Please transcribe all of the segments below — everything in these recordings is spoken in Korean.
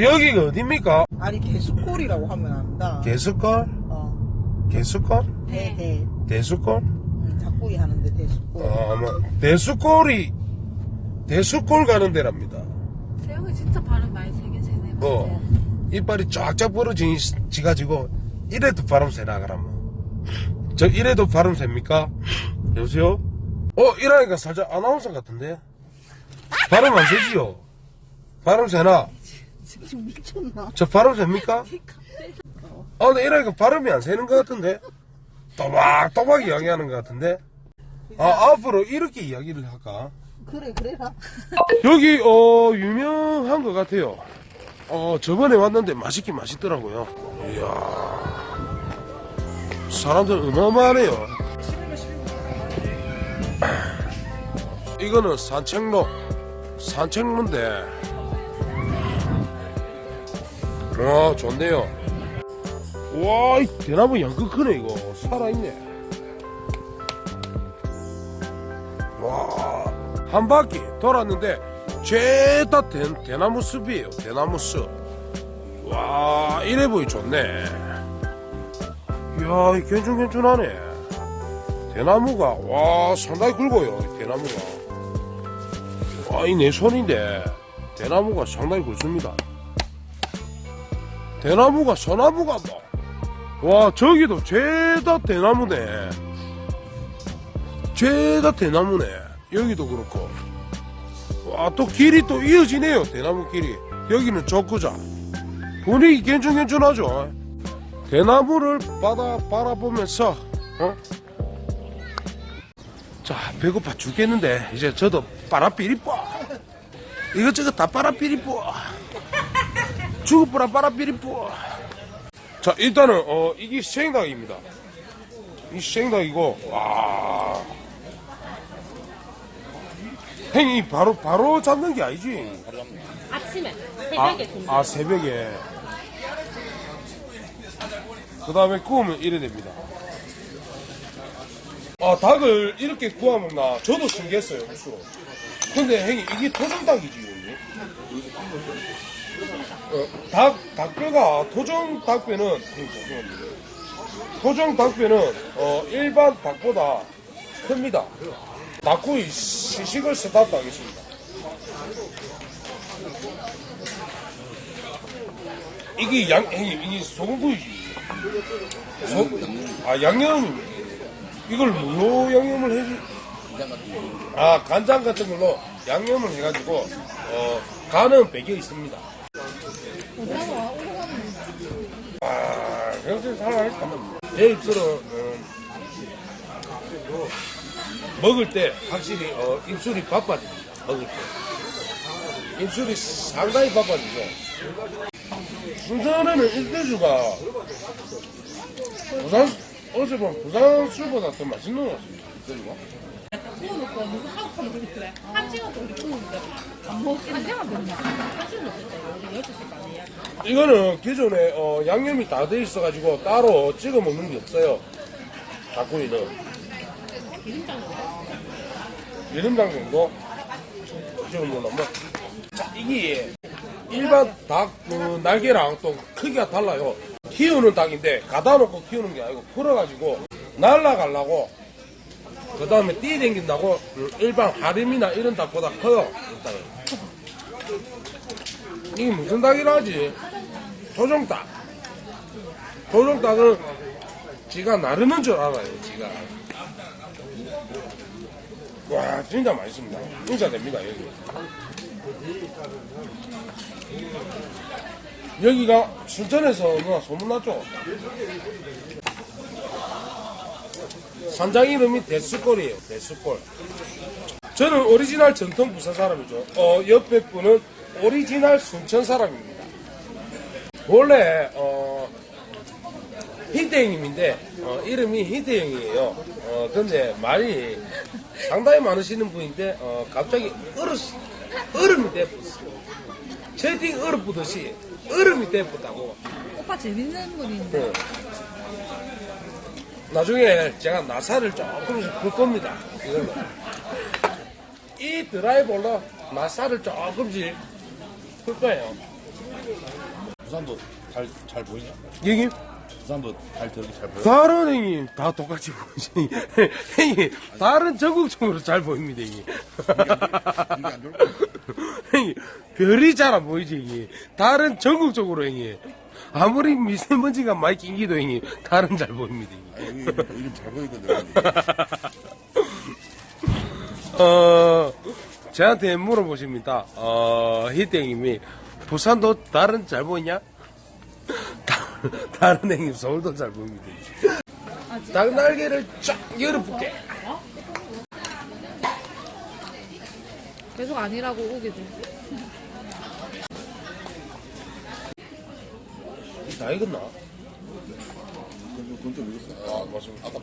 자, 여기가 어딥니까? 아니 개수골이라고 하면 안다. 개수골? 어. 개수골? 대, 대. 대수골? 응, 작곡이 하는데 대수골. 어, 뭐, 대수골이, 대수골 가는 데랍니다. 세영이 진짜 발음 많이 세긴 세네. 어, 이빨이 쫙쫙 벌어지가지고, 이래도 바람 새 나가라면. 저, 이래도 바람 셉니까? 여보세요? 어, 이러니까 살짝 아나운서 같은데? 바람 안 새지요? 바람 새나? 지금 미쳤나? 저 바람 셉니까? 아, 근데 이러니까 발음이 안 새는 것 같은데? 또박또박 이야기하는 것 같은데? 아, 앞으로 이렇게 이야기를 할까? 그래 그래라. 여기, 어, 유명한 것 같아요. 어, 저번에 왔는데 맛있긴 맛있더라고요. 이야. 사람들 어마어마하네요. 이거는 산책로. 산책로인데. 와, 좋네요. 와, 이 대나무 양극 크네, 이거. 살아있네. 와, 한 바퀴 돌았는데, 죄다 대, 대나무 숲이에요. 대나무 숲. 와, 이래 보이 좋네. 이야, 이 괜찮괜찮하네. 대나무가, 와, 상당히 굵어요. 이 대나무가. 와, 이 내 손인데, 대나무가 상당히 굵습니다. 대나무가, 소나무가 뭐. 와, 저기도 죄다 대나무네. 죄다 대나무네. 여기도 그렇고. 와, 또 길이 또 이어지네요. 대나무 길이. 여기는 적구자. 분위기 괜찮괜찮하죠. 대나무를 바다 바라보면서, 어? 자, 배고파 죽겠는데, 이제 저도 빠라삐리뽀. 이것저것 다 빠라삐리뽀. 죽어보라 빠라삐리뽀. 자, 일단은, 어, 이게 생닭입니다. 이 생닭이고, 와. 행이 바로, 바로 잡는 게 아니지. 아침에 아, 새벽에 아, 아, 새벽에. 그 다음에 구우면 이래 됩니다. 아, 닭을 이렇게 구워 먹나? 저도 신기했어요, 무수. 근데 형님, 이게 토종닭이지, 형님? 어, 닭, 닭뼈가, 토종 닭뼈는, 형님, 죄송합니다. 토종 닭뼈는, 어, 일반 닭보다 큽니다. 닭구이 시식을 쓰다도 하겠습니다. 이게 양, 형님, 이게 소금구이지. 소, 아, 양념, 이걸 뭘로 양념을 해주, 아, 간장 같은 걸로 양념을 해가지고, 어, 간은 배겨 있습니다. 아, 역시 살아있다. 제 입술은, 음, 먹을 때 확실히, 어, 입술이 바빠집니다. 먹을 때. 입술이 상당히 바빠지죠. 부산에는 일대주가 부산 어제 본 부산 술보다 더 맛있는 것 같습니다. 그리고 구워놓고 누구 하고 하면 그래. 한 시간 동안 구우는데 안 먹지. 한 시간 동안 한 시간 먹겠다. 우리 여섯 시 반에 이야기. 이거는 기존에 어, 양념이 다 돼 있어가지고 따로 찍어 먹는 게 없어요. 닭구이는 기름장 기름장 정도 찍어 먹는 뭐. 자 이게 일반 닭 그, 날개랑 또 크기가 달라요. 키우는 닭인데 가다 놓고 키우는 게 아니고 풀어가지고 날라가려고 그 다음에 뛰댕긴다고 음, 일반 하림이나 이런 닭보다 커요. 이게 무슨 닭이라 하지? 조종닭. 조종닭은 지가 나르는 줄 알아요, 지가. 와, 진짜 맛있습니다. 진짜 됩니다, 여기. 여기가 순천에서 누나 소문났죠? 산장 이름이 대수골이에요, 대수골. 저는 오리지널 전통 부산 사람이죠. 어, 옆에 분은 오리지널 순천 사람입니다. 원래, 어, 희대형님인데, 어, 이름이 희대형이에요. 어, 근데 말이 상당히 많으시는 분인데, 어, 갑자기 얼음, 얼음이 돼버렸어요. 채팅 얼어붙듯이 얼음이 돼버렸다고. 오빠 재밌는 분인데. 네. 나중에 제가 나사를 조금씩 풀 겁니다. 이걸로. 이 드라이버로 나사를 조금씩 풀 거예요. 부산도 달잘 보이냐? 여기 부산도 달 저렇게 잘 보여? 다른 형님 다 똑같이 보이지 형님 다른 전국적으로 잘 보입니다 형님 이게 안 좋을 거야. 형님 별이 잘 안 보이지 형님 다른 전국적으로 형님 아무리 미세먼지가 많이 낀기도 형님 다른 잘 보입니다 형님 아, 요즘 잘 보이거든. 어, 저한테 물어보십니다. 어, 희땡님이 부산도 다른 잘 보이냐? 다- 다른 형님 서울도 잘 보입니다. 닭날개를 쫙 열어볼게. 계속 아니라고 오게 돼. 다 익었나? 돈좀 읽었어. 아, 맞습니다. 아까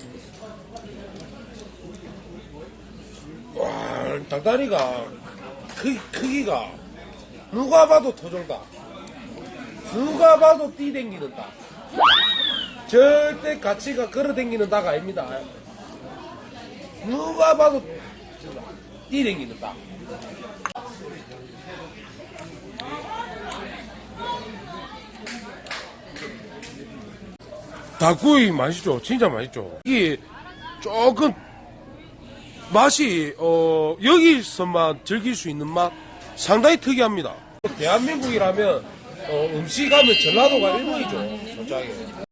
와, 닭다리가 크, 크기가 누가 봐도 토종다. 누가 봐도 뛰댕기는 닭. 절대 가치가 걸어댕기는 닭 아닙니다. 누가 봐도 뛰댕기는 닭. 닭구이 맛있죠? 진짜 맛있죠? 이게 조금 맛이 어 여기서만 즐길 수 있는 맛 상당히 특이합니다. 대한민국이라면 어, 음식 하면 전라도가 1번이죠. 솔직하게.